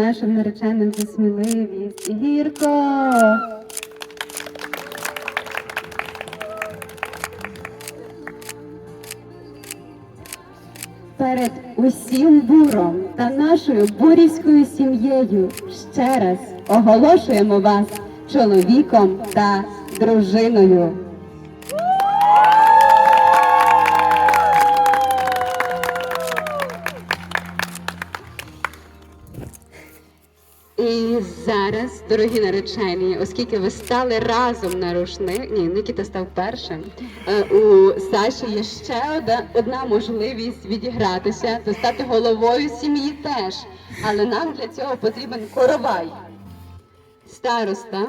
нашим нареченим за сміливість. Гірко! Перед усім буром та нашою бурівською сім'єю ще раз оголошуємо вас чоловіком та дружиною. І зараз, дорогі наречені, оскільки ви стали разом на рушник, ні, Нікіта став першим. е, У Саші є ще одна, одна можливість відігратися, стати головою сім'ї теж. Але нам для цього потрібен коровай. Староста.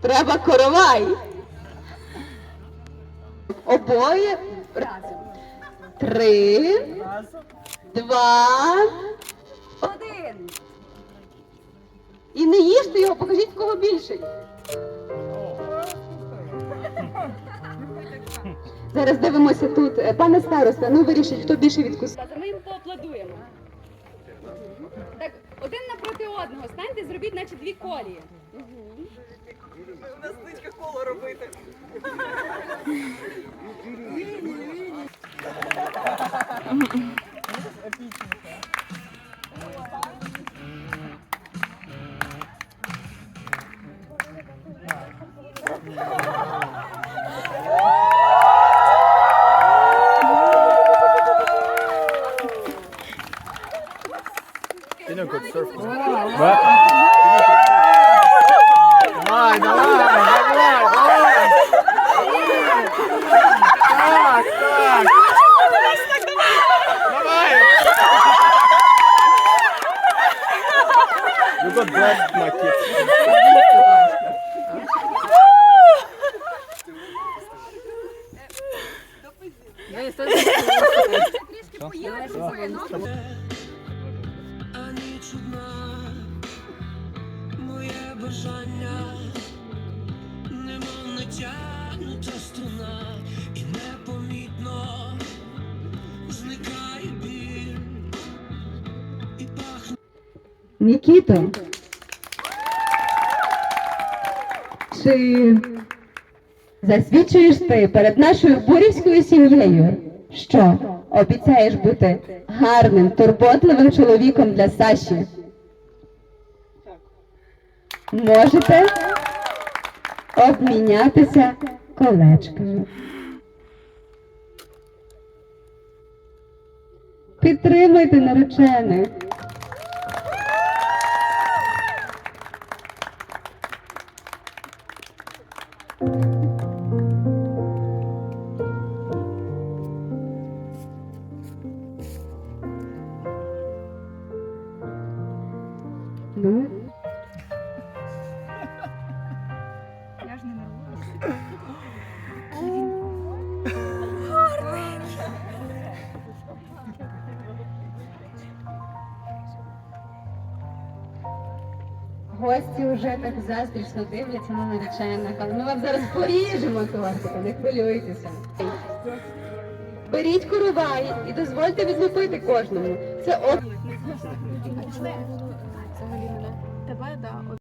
Треба коровай. Обоє разом. Три, два, один. І не їжте його, покажіть в кого більший. Зараз дивимося тут. Пане староста, ну вирішіть, хто більше відкусив. Ми їм поаплодуємо. Так, один напроти одного. Станьте, зробіть, наче дві колії. У нас ничка коло робити. Тиньок от серф. Давай, давай, давай, давай. Так, так. Давай. You got blessed, my kids. А ніч одна, моє бажання, немов натягнута струна, і непомітно зникає біль, і пахне. Нікіто. Чи засвідчуєш ти перед нашою бурівською сім'єю, що обіцяєш бути гарним, турботливим чоловіком для Саші? Можете обмінятися колечками. Підтримуйте наречених. Ну, Гості вже так заздрічно дивляться на наречених, але ми вам зараз поріжемо тортика, не хвилюйтеся. Беріть коровай і дозвольте відлупити кожному. Це от Взагалі мене. Тебе, да.